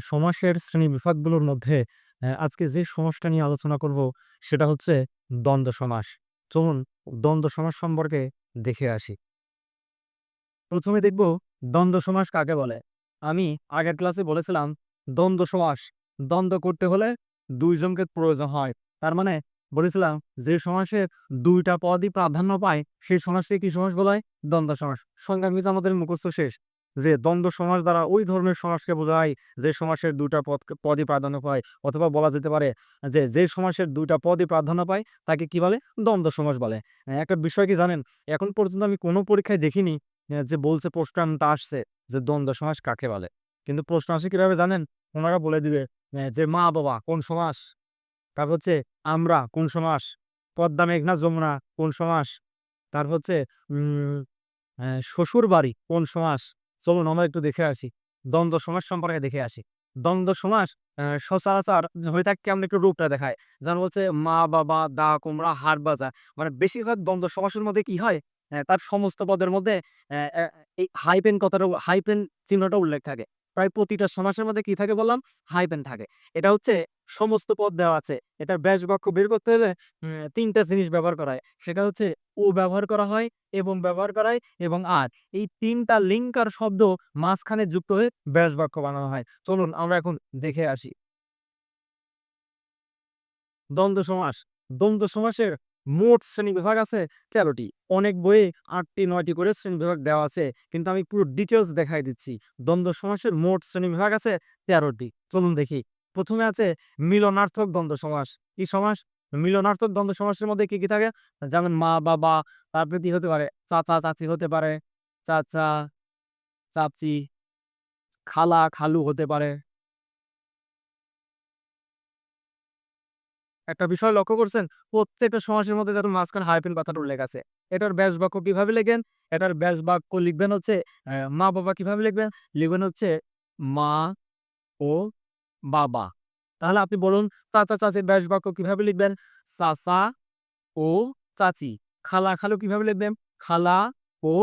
সমাসের শ্রেণি বিভাগগুলোর মধ্যে আজকে যে সমাসটা নিয়ে আলোচনা করব সেটা হচ্ছে দ্বন্দ্ব সমাস। চলুন দ্বন্দ্ব সমাস সম্পর্কে দেখে আসি। প্রথমে দেখব দ্বন্দ্ব সমাস কাকে বলে? আমি আগের ক্লাসে বলেছিলাম, দ্বন্দ্ব সমাস, দ্বন্দ্ব করতে হলে ২ জনকে প্রয়োজন হয়। তার মানে বলেছিলাম, যে সমাসে দুইটা পদই প্রাধান্য পায়, সেই সমাসকে কি সমাস বলা হয়? দ্বন্দ্ব সমাস। সংজ্ঞা আমাদের মুখস্থ শেষ। যে দ্বন্দ্ব সমাজ দ্বারা ওই ধরনের সমাজকে বোঝায় যে সমাসের ২ টা পদ পদই প্রাধান্য পায় অথবা বলা যেতে পারে যে, যে সমাসের ২ টা পদই প্রাধান্য পায় তাকে কি বলে? দ্বন্দ্ব সমাজ বলে। একটা বিষয় কি জানেন? এখন পর্যন্ত আমি কোনো পরীক্ষায় দেখিনি যে বলছে প্রশ্নটা আসছে যে দ্বন্দ্ব সমাস কাকে বলে? কিন্তু প্রশ্ন আসে কীভাবে জানেন? ওনারা বলে দিবে যে মা-বাবা কোন সমাস? তারপর হচ্ছে আমরা কোন সমাস? পদ্মা, মেঘনা, যমুনা কোন সমাস? তারপর হচ্ছে উম অ্যা শ্বশুরবাড়ি কোন সমাস? চলুন আমরা একটু দেখে আসি। দ্বন্দ্ব সমাস সম্পর্কে দেখে আসি। দ্বন্দ্ব সমাস সচরাচর হয়ে থাকে কেমন একটু রূপটা দেখায়। যেমন হচ্ছে মা-বাবা, দা, কুমড়া, হাট, বাজার। মানে বেশিরভাগ দ্বন্দ্ব সমাসের মধ্যে কি হয়? তার সমস্ত পদের মধ্যে এই হাইপেন কথাটা হাইফেন চিহ্নটা উল্লেখ থাকে। প্রায় প্রতিটা সমাসের মধ্যে কি থাকে বললাম? হাইপেন থাকে। এটা হচ্ছে সমস্ত পদ দেওয়া আছে। এটার ব্যাস বাক্য বের করতে হলে উম ৩ টা জিনিস ব্যবহার করা হয়। সেটা হচ্ছে ও ব্যবহার করা হয়, এবং ব্যবহার করা হয় এবং আর। এই ৩ টা লিঙ্কার শব্দ মাঝখানে যুক্ত হয়ে ব্যাস বাক্য বানানো হয়। চলুন আমরা এখন দেখে আসি। দ্বন্দ্ব সমাস। দ্বন্দ্ব সমাসের মোট শ্রেণীবিভাগ আছে তেরোটি অনেক বইয়ে ৮ টি ৯ টি করে শ্রেণীবিভাগ দেওয়া আছে। কিন্তু আমি পুরো ডিটেলস দেখাই দিচ্ছি। দ্বন্দ্ব সমাসের মোট শ্রেণীবিভাগ আছে তেরোটি চলুন দেখি। প্রথমে আছে মিলনার্থক দ্বন্দ্ব সমাস। কি সমাস? মিলনার্থক দ্বন্দ্ব সমাসের মধ্যে কি, কি থাকে? যেমন মা-বাবা, তারপরে কি হতে পারে? চাচা চাচি হতে পারে, চাচা, চাচি খালা-খালু হতে পারে। একটা বিষয় লক্ষ্য করছেন? প্রত্যেকটা সমাসের মধ্যে দেখুন মাঝখানে হাইফেন কথাটা উল্লেখ আছে। এটার ব্যাস বাক্য কীভাবে লিখবেন? এটার ব্যাস বাক্য লিখবেন হচ্ছে অ্যা মা-বাবা কীভাবে লিখবেন? লিখবেন হচ্ছে মা ও বাবা। তাহলে আপনি বলুন চাচা-চাচীর ব্যাস বাক্য কীভাবে লিখবেন? চাচা ও চাচি খালা-খালু কীভাবে লিখবেন? খালা ও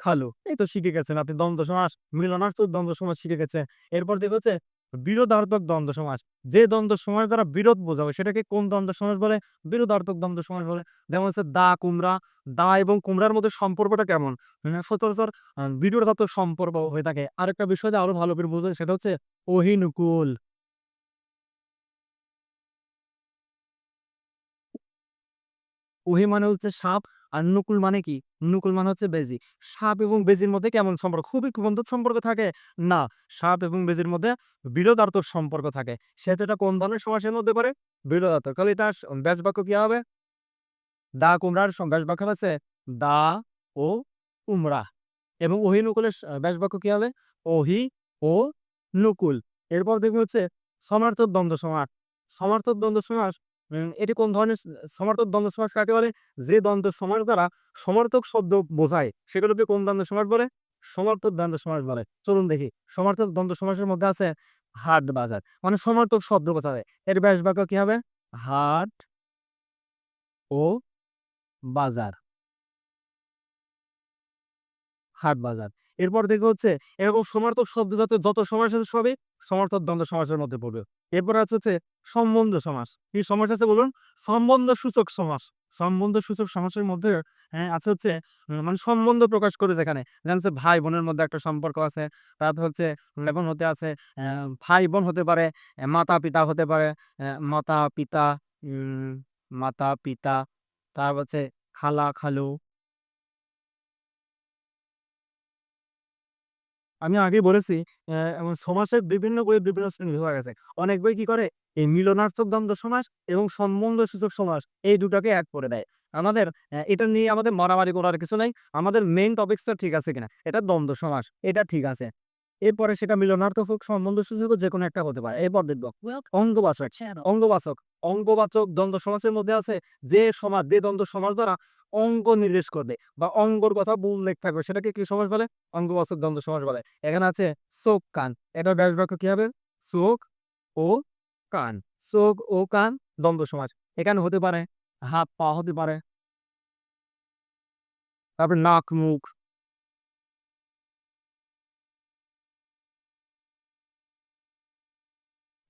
খালু। এই তো শিখে গেছেন আপনি দ্বন্দ্ব সমাস, মিলনার্থক দ্বন্দ্ব সমাস শিখে গেছেন। এরপর দেখব হচ্ছে বিরোধার্থক দ্বন্দ্ব সমাস। যে দ্বন্দ্ব সমাস দ্বারা বিরোধ বোঝাবে সেটাকে কোন দ্বন্দ্ব সমাস বলে? বিরোধার্থক দ্বন্দ্ব সমাস বলে। যেমন হচ্ছে দা, কুমড়া। দা এবং কুমড়ার মধ্যে সম্পর্কটা কেমন? মানে সচরাচর বিরোধাত্মক সম্পর্ক হয়ে থাকে। আরেকটা বিষয় আরও ভালো করে বুঝবেন সেটা হচ্ছে অহিনুকুল। ওহি মানে হচ্ছে সাপ আর নুকুল মানে কি? নুকুল মানে হচ্ছে বেজি। সাপ এবং বেজির মধ্যে কেমন সম্পর্ক? খুবই বন্ধুত্ব সম্পর্ক থাকে? না। সাপ এবং বেজির মধ্যে বিরোধার্থক সম্পর্ক থাকে। সেহেতু এটা কোন ধরনের সমাসের মধ্যে পড়ে? বিরোধার্থক। তাহলে এটার স ব্যাস বাক্য কি হবে? দা কুমড়ার ব্যাস বাক্য হচ্ছে দা ও কুমড়া। এবং ওহি নুকুলের ব্যাস বাক্য কি হবে? ওহি ও নুকুল। এরপর দেখব হচ্ছে সমার্থক দ্বন্দ্ব সমাস। সমার্থক দ্বন্দ্ব সমাস এটি কোন ধরনের সমার্থক দ্বন্দ্ব সমাস কাকে বলে? যে দ্বন্দ্ব সমাস দ্বারা সমার্থক শব্দ বোঝায় সেগুলোকে কোন দ্বন্দ্ব সমাস বলে? সমার্থক দ্বন্দ্ব সমাস বলে। চলুন দেখি। সমার্থক দ্বন্দ্ব সমাসের মধ্যে আছে হাট, বাজার। মানে সমার্থক শব্দ বোঝাবে। এর ব্যাস বাক্য কি হবে? হাট ও বাজার। হাট, বাজার। এরপর দেখব হচ্ছে এরকম সমার্থক শব্দ যাতে যত সমাস আছে সবই সমার্থক দ্বন্দ্ব সমাসের মধ্যে পড়বে। এরপর আছে হচ্ছে সম্বন্ধ সমাস। কি সমাস আছে বলুন? সম্বন্ধসূচক সমাস। সম্বন্ধসূচক সমাসের মধ্যে হ্যাঁ আছে হচ্ছে মানে সম্বন্ধ প্রকাশ করে যেখানে। যেমন হচ্ছে ভাই-বোনের মধ্যে একটা সম্পর্ক আছে। তারপর হচ্ছে এবং হতে আছে ভাই-বোন হতে পারে, মাতা-পিতা হতে পারে, মাতা-পিতা, মাতা-পিতা, তারপর হচ্ছে খালা-খালু। আমি আগে বলেছি সমাসের বিভিন্ন বইয়ে বিভিন্ন শ্রেণি বিভাগ আছে। অনেক বই কি করে? এই মিলনার্থক দ্বন্দ্ব সমাস এবং সম্বন্ধসূচক সমাস এই দুটাকে এক করে দেয়। আমাদের এটা নিয়ে আমাদের মারামারি করার কিছু নাই। আমাদের মেইন টপিকসটা ঠিক আছে কিনা? এটা দ্বন্দ্ব সমাস। এটা ঠিক আছে। এরপরে সেটা মিলনার্থক হোক, সম্বন্ধ সূচক হোক যেকোনো একটা হতে পারে। এরপর দেখব অঙ্গবাচক। অঙ্গবাচক। অঙ্গবাচক দ্বন্দ্ব সমাসের মধ্যে আছে যে সমাজ যে দ্বন্দ্ব সমাজ দ্বারা অঙ্গ নির্দেশ করবে বা অঙ্গর কথা উল্লেখ থাকবে সেটাকে কি সমাজ বলে? অঙ্গবাচক দ্বন্দ্ব সমাজ বলে। এখানে আছে চোখ, কান। এটার ব্যাস বাক্য কি হবে? চোখ ও কান। চোখ ও কান দ্বন্দ্ব সমাজ এখানে হতে পারে হাত, পা হতে পারে। তারপর নাক, মুখ।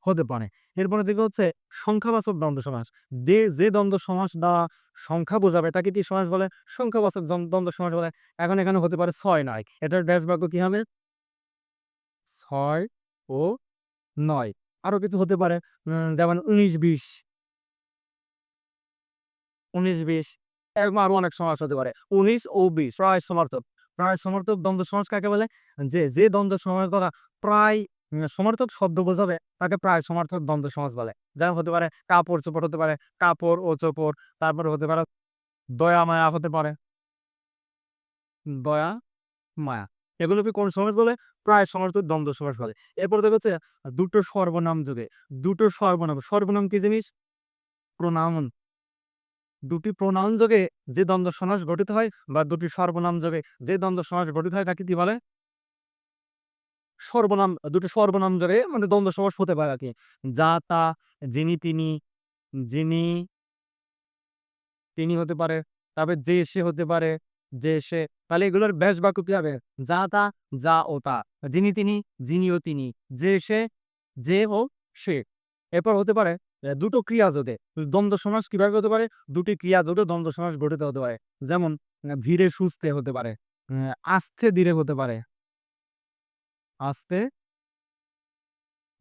হতে পারে। এরপরে দিকে হচ্ছে সংখ্যাবাচক দ্বন্দ্ব সমাস। দে, যে দ্বন্দ্ব সমাস দ্বারা সংখ্যা বোঝাবে, তাকে কি সমাস বলে? সংখ্যাবাচক দ্বন্দ্ব সমাস বলে। এখন এখানে হতে পারে ছয় নয়। এটার ড্যাশ বাক্য কি হবে? ছয় ও নয়। আরও কিছু হতে পারে যেমন উনিশ বিশ। উনিশ বিশ এরকম আরও অনেক সমাস হতে পারে। উনিশ ও বিশ, প্রায় সমর্থক। প্রায় সমর্থক দ্বন্দ্ব সমাজ কাকে বলে? যে যে দ্বন্দ্ব সমাস দ্বারা প্রায় সমর্থক শব্দ বোঝাবে, তাকে প্রায় সমর্থক দ্বন্দ্ব সমাস বলে। যেমন হতে পারে কাপড় চোপড় হতে পারে, কাপড় ও চোপড়, তারপরে হতে পারে দয়া, মায়া হতে পারে। দয়া, মায়া, এগুলোকে কোন সমাস বলে? প্রায় সমর্থক দ্বন্দ্ব সমাস বলে। এরপর দেখা হচ্ছে দুটো সর্বনাম যুগে। দুটো সর্বনাম সর্বনাম কি জিনিস? প্রোনাউন দুটি প্রোনাউন যোগে যে দ্বন্দ্ব সমাস গঠিত হয় বা দুটি সর্বনাম যোগে যে দ্বন্দ্ব সমাস গঠিত হয় তাকে কি বলে? সর্বনাম, দুটো সর্বনাম যোগে মানে দ্বন্দ্ব সমাস হতে পারে আর কি যা, তা, যিনি, তিনি যিনি, তিনি হতে পারে তবে যে, সে হতে পারে, যে, সে, তাহলে এগুলোর ব্যাস বাক্য কি হবে? যা, তা, যা ও তা। যিনি, তিনি, যিনি ও তিনি, যে, সে, যে ও সে। এরপর হতে পারে দুটো ক্রিয়া যোগে দ্বন্দ্ব সমাস কীভাবে হতে পারে? দুটি ক্রিয়া যোগে দ্বন্দ্ব সমাস গঠিত হতে পারে। যেমন ধীরে সুস্থে হতে পারে আস্তে ধীরে হতে পারে। আস্তে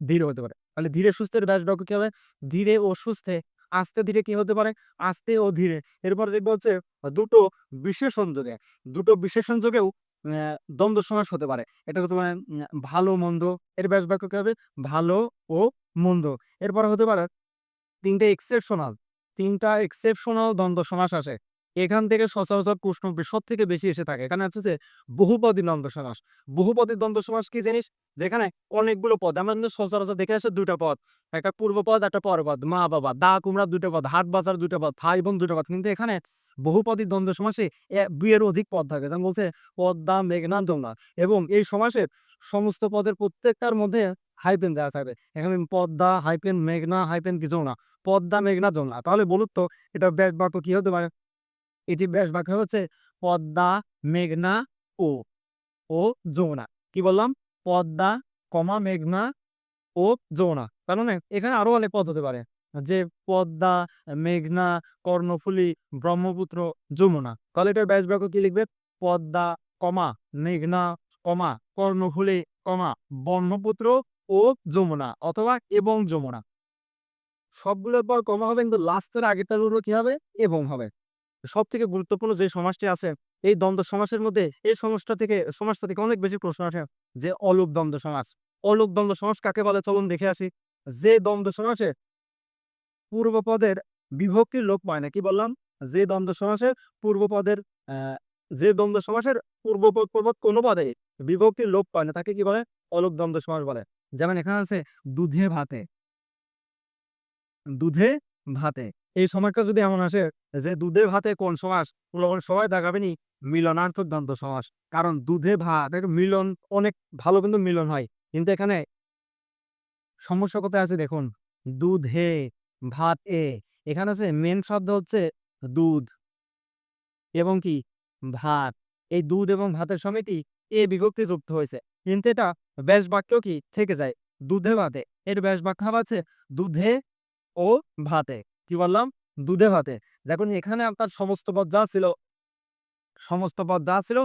ধীরে হতে পারে। তাহলে ধীরে সুস্থের ব্যাস বাক্য কি হবে? ধীরে ও সুস্থে, আস্তে ধীরে কি হতে পারে? আস্তে ও ধীরে। এরপর দেখব হচ্ছে দুটো বিশেষণ যোগে, দুটো বিশেষণ যোগেও দ্বন্দ্ব সমাস হতে পারে। এটা হতে পারে ভালো, মন্দ। এর ব্যাস বাক্য কি হবে? ভালো ও মন্দ। এরপর হতে পারে তিনটে এক্সেপশনাল তিনটা এক্সেপশনাল দ্বন্দ্ব সমাস আসে। এখান থেকে সচরাচর প্রশ্ন সব থেকে বেশি এসে থাকে। এখানে হচ্ছে যে, বহুপদী দ্বন্দ্ব সমাস বহুপদী দ্বন্দ্ব সমাস কি জিনিস? যেখানে অনেকগুলো পদ। আমরা সচরাচর দেখে আসে দুইটা পদ। একটা পূর্বপদ একটা পরপদ মা, বাবা, দা, কুমড়া দুটো পদ, হাট বাজার দুটো পদ, ভাই, বোন দুটো পদ। কিন্তু এখানে বহুপদী দ্বন্দ্ব সমাসে দুইয়ের অধিক পদ থাকে। যেমন বলছে পদ্মা মেঘনা যমুনা। এবং এই সমাসের সমস্ত পদের প্রত্যেকটার মধ্যে হাইপেন দেওয়া থাকবে এখানে পদ্মা হাইপেন মেঘনা হাইপেন কি, যমুনা? পদ্মা মেঘনা যমুনা। তাহলে বলুন তো এটা ব্যাস বাক্য কি হতে পারে? এটি ব্যাস বাক্য হচ্ছে পদ্মা, মেঘনা, ও। ও, যমুনা। কি বললাম? পদ্মা, কমা, মেঘনা, ও, যমুনা। তার মানে এখানে আরও অনেক পদ হতে পারে। যে পদ্মা, মেঘনা, কর্ণফুলী, ব্রহ্মপুত্র, যমুনা। তাহলে এটার ব্যাস বাক্য কি লিখবে? পদ্মা, কমা, মেঘনা, কমা, কর্ণফুলী, কমা, ব্রহ্মপুত্র ও যমুনা অথবা এবং যমুনা। সবগুলোর পর কমা হবে কিন্তু লাস্টের আগেরটার উপর কি হবে? এবং হবে। সব থেকে গুরুত্বপূর্ণ যে সমাজটি আছে, এই দ্বন্দ্ব সমাসের মধ্যে এই সমাজটা থেকে সমাজটা থেকে অনেক বেশি প্রশ্ন আসে যে অলোক দ্বন্দ্ব সমাস অলোক দ্বন্দ্ব সমাজ কাকে বলে? চলুন দেখে আসি। যে দ্বন্দ্ব সমাসে পূর্বপদের বিভক্তির লোপ পায় না, কি বললাম? যে দ্বন্দ্ব সমাসের পূর্বপদের যে দ্বন্দ্ব সমাসের পূর্বপদ পূর্বত কোনো পদে বিভক্তির লোপ পায় না, তাকে কি বলে? অলোক দ্বন্দ্ব সমাস বলে। যেমন এখানে আছে দুধে ভাতে। দুধে ভাতে। এই সময়টা যদি এমন আসে যে দুধে ভাতে কোন সমাস সবাই দেখাবেনি মিলনার্থক দ্বন্দ্ব সমাস। কারণ দুধে ভাত মিলন অনেক ভালো কিন্তু মিলন হয়। কিন্তু এখানে সমস্যা কোথায় আছে দেখুন? দুধে ভাত এ। এখানে আছে মেন শব্দ হচ্ছে দুধ। এবং কি? ভাত। এই দুধ এবং ভাতের সমিতি এ বিভক্তি যুক্ত হয়েছে। কিন্তু এটা ব্যাস বাক্য কি? থেকে যায়। দুধে ভাতে। এর ব্যাস বাক্য আছে দুধে ও ভাতে। কি বললাম? দুধে ভাতে। দেখুন, এখানে আপনার সমস্ত পদ যা ছিল, সমস্ত পদ যা ছিল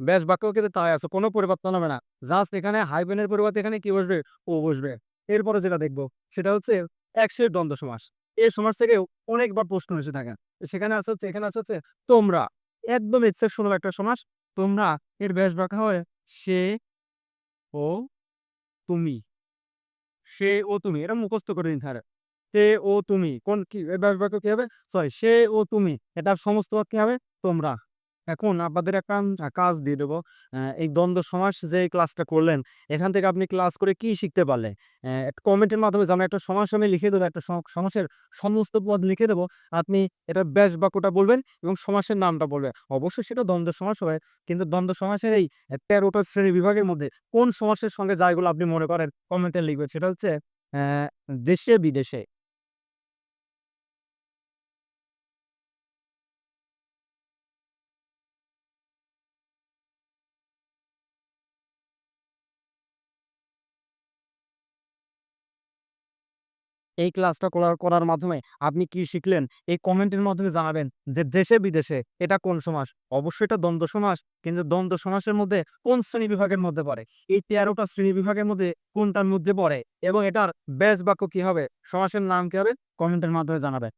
ব্যাস বাক্য কিন্তু তাই আছে, কোনো পরিবর্তন হবে না। জাস্ট এখানে হাইপেনের পরিবর্তে এখানে কি বসবে? ও বসবে। এরপরে যেটা দেখব, সেটা হচ্ছে একশের দ্বন্দ্ব সমাস। এই সমাস থেকে অনেকবার প্রশ্ন এসে থাকে। সেখানে আছে হচ্ছে, এখানে আছে হচ্ছে, তোমরা। একদম ইচ্ছে এক্সেপশনাল একটা সমাস, তোমরা। এর ব্যাস বাক্য হয়, সে ও তুমি। সে ও তুমি। এটা মুখস্থ করে নিতে সে ও তুমি। কোন কি বাক্য কি হবে? সরি, সে ও তুমি। এটার সমস্ত কি হবে? তোমরা। এখন আপনাদের একটা কাজ দিয়ে দেবো। এই দ্বন্দ্ব সমাস যে ক্লাসটা করলেন, এখান থেকে আপনি ক্লাস করে কি শিখতে পারলেন? কমেন্টের মাধ্যমে যেমন একটা সমাস আমি লিখে দেবো, একটা সমাসের সমস্ত পদ লিখে দেবো, আপনি এটা ব্যাস বাক্যটা বলবেন এবং সমাসের নামটা বলবেন। অবশ্যই সেটা দ্বন্দ্ব সমাস হবে। কিন্তু দ্বন্দ্ব সমাসের এই তেরোটা শ্রেণি বিভাগের মধ্যে কোন সমাসের সঙ্গে যায়গুলো আপনি মনে করেন? কমেন্টে লিখবেন। সেটা হচ্ছে দেশে বিদেশে। এই ক্লাসটা করার মাধ্যমে আপনি কি শিখলেন? এই কমেন্টের মাধ্যমে জানাবেন যে দেশে, বিদেশে এটা কোন সমাস? অবশ্যই এটা দ্বন্দ্ব সমাস, কিন্তু দ্বন্দ্ব সমাসের মধ্যে কোন শ্রেণি বিভাগের মধ্যে পড়ে? এই তেরোটা শ্রেণি বিভাগের মধ্যে কোনটার মধ্যে পড়ে? এবং এটার ব্যাস বাক্য কি হবে? সমাসের নাম কি হবে? কমেন্টের মাধ্যমে জানাবেন।